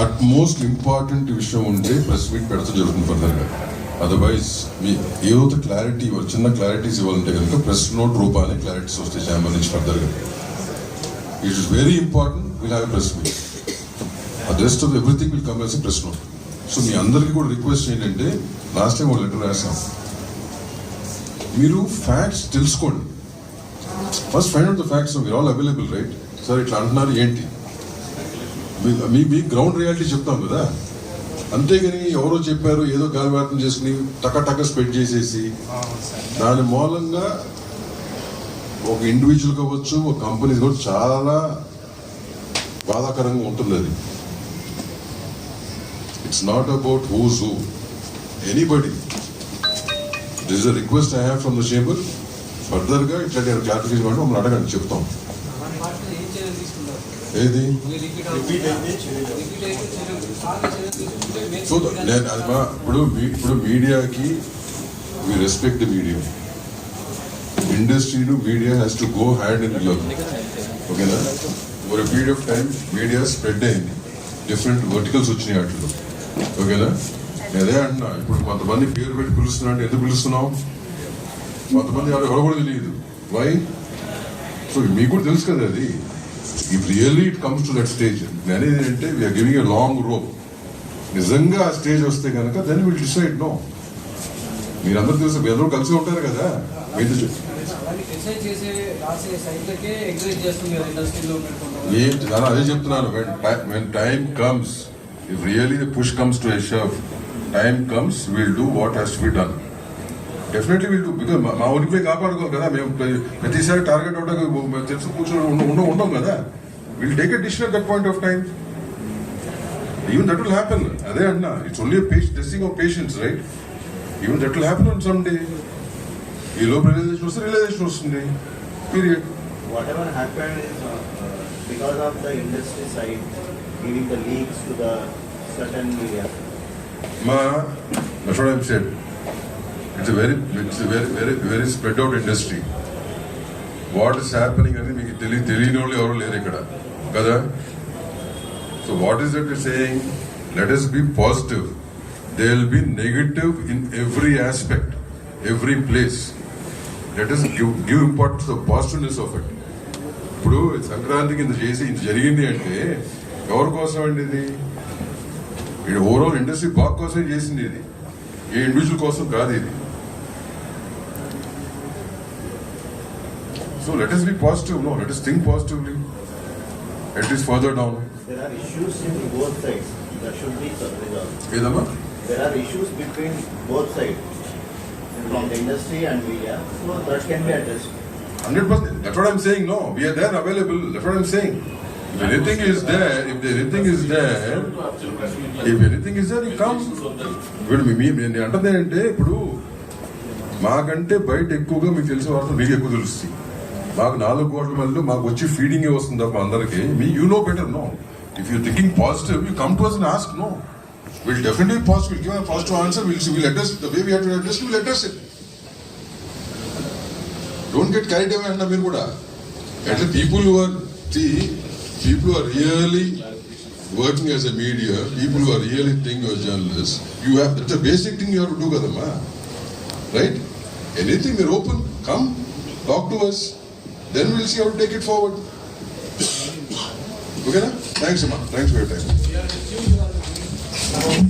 At most important విషయం ఉంటే press meet పెడతా జరుగుతుంది ఫర్దర్గా అదర్వైజ్ మీ ఏదో క్లారిటీ ఇవ్వాలి చిన్న క్లారిటీస్ ఇవ్వాలంటే కనుక ప్రెస్ నోట్ రూపాన్ని క్లారిటీస్ వస్తాయి ఛాంబర్ నుంచి ఫర్దర్గా it is very important will have press meet అది rest of everything will come as press note so మీ అందరికీ కూడా రిక్వెస్ట్ ఏంటంటే లాస్ట్ టైం ఒక లెటర్ రాసాం మీరు ఫ్యాక్ట్స్ తెలుసుకోండి. First find out the facts మీరు ఆల్ అవైలబుల్ రైట్ సార్ ఇట్లా అంటున్నారు ఏంటి? మీ- మీ గ్రౌండ్ రియాలిటీ చెప్తాం కదా. అంతేగాని ఎవరో చెప్పారు ఏదో గాలివాతం చేసుకుని టక టక స్ప్రెడ్ చేసేసి. దాని మూలంగా ఒక ఇండివిజువల్ కావచ్చు ఒక కంపెనీ కూడా చాలా బాధాకరంగా ఉంటుంది అది it's not about who's who anybody this a request I have from the chamber ఫర్దర్గా ఇట్లాంటి క్లారిఫికేషన్ మమ్మల్ని అడగండి చెప్తాం. ఏది? చూద్దాం. నేను అది మా ఇప్పుడు మీ- ఇప్పుడు మీడియాకి వి రెస్పెక్ట్ మీడియా ఇండస్ట్రీలు media has to go hand in glove ఓకేనా? ఒక period of time media spread అయింది. డిఫరెంట్ వర్టికల్స్ వచ్చినాయి వాటిలో ఓకేనా? అదే అంటున్నా. ఇప్పుడు కొంతమంది పేరు పెట్టి పిలుస్తున్నా అంటే ఎందుకు పిలుస్తున్నాం కొంతమంది ఎవరు ఎవరు కూడా తెలియదు. వై సో మీకు కూడా తెలుసు కదా అది. If really it comes to that stage నేను అనేది ఏంటంటే we are giving a long rope నిజంగా ఆ స్టేజ్ వస్తే కనుక దెన్ విల్ డిసైడ్ నో మీరందరూ తెలుసు మీరందరూ కలిసి ఉంటారు కదా. మీతో చెప్- అలాగే నేను అదే చెప్తున్నాను. When time comes if really the push comes to a షర్ఫ్ time comes will do what has to be done definitely will do because మా ఉనికి కాపాడుకోవాలి కదా మేము ప్ర- ప్రతిసారి టార్గెట్ అవుతా తెలుసు కూర్చొని ఉండ- ఉండ కదా. Will take a decision that point of time even that will happen అదే అంటున్నా it's only testing of patience right even that will happen on some day ఈ లోపు రియలైజేషన్ వస్తే రియలైజేషన్ వస్తుంది. Period whatever happened is uh, uh, because of the industry side giving the leaks to the certain media. Ma, that's what it's very it's very very very spread out industry what is happening అని మీకు తెలియ తెలియని వాళ్ళు ఎవరు లేరు ఇక్కడ. కదా? So what is that saying let us be positive they will be negative in every aspect every place let us give give importance of positiveness of it ఇప్పుడు సంక్రాంతికి ఇంత చేసి ఇంత జరిగింది అంటే ఎవరి కోసం అండి ఇది? ఇది ఓవరాల్ ఇండస్ట్రీ బాగ్ కోసం చేసింది ఇది. ఏ ఇండివిజువల్ కోసం కాదు ఇది. So let us be positive no let us think positively let us further down There are issues in both sides that should be resolved. There are issues between both sides from the industry and media, so that can be addressed. Hundred percent that what I'm saying no we are there available that what I'm saying if anything is there if anything is there if anything is there you come ఇప్పుడు మీ నేను ఏంటంటే ఇప్పుడు మాకంటే బయట ఎక్కువగా మీకు తెలిసిన వార్తలు మీకు ఎక్కువ తెలుస్తాయి మాకు నాలుగు కోట్ల మంది మాకు వచ్చి ఫీడింగ్ వస్తుంది తప్ప అందరికి. మీ you know better no if you thinking positive you come to us and ask no will definitely positive give positive answer will will address the way we have to address will address it don't get carried away అన్న మీరు కూడా అట్లా people who are see people are really working as a media people who are really thing your journalist you have that's basic thing you have to do కదమ్మా right anything మీరు open come talk Then we'll see how to take it forward. Okay, na? Thanks, Amma. Thanks for your time.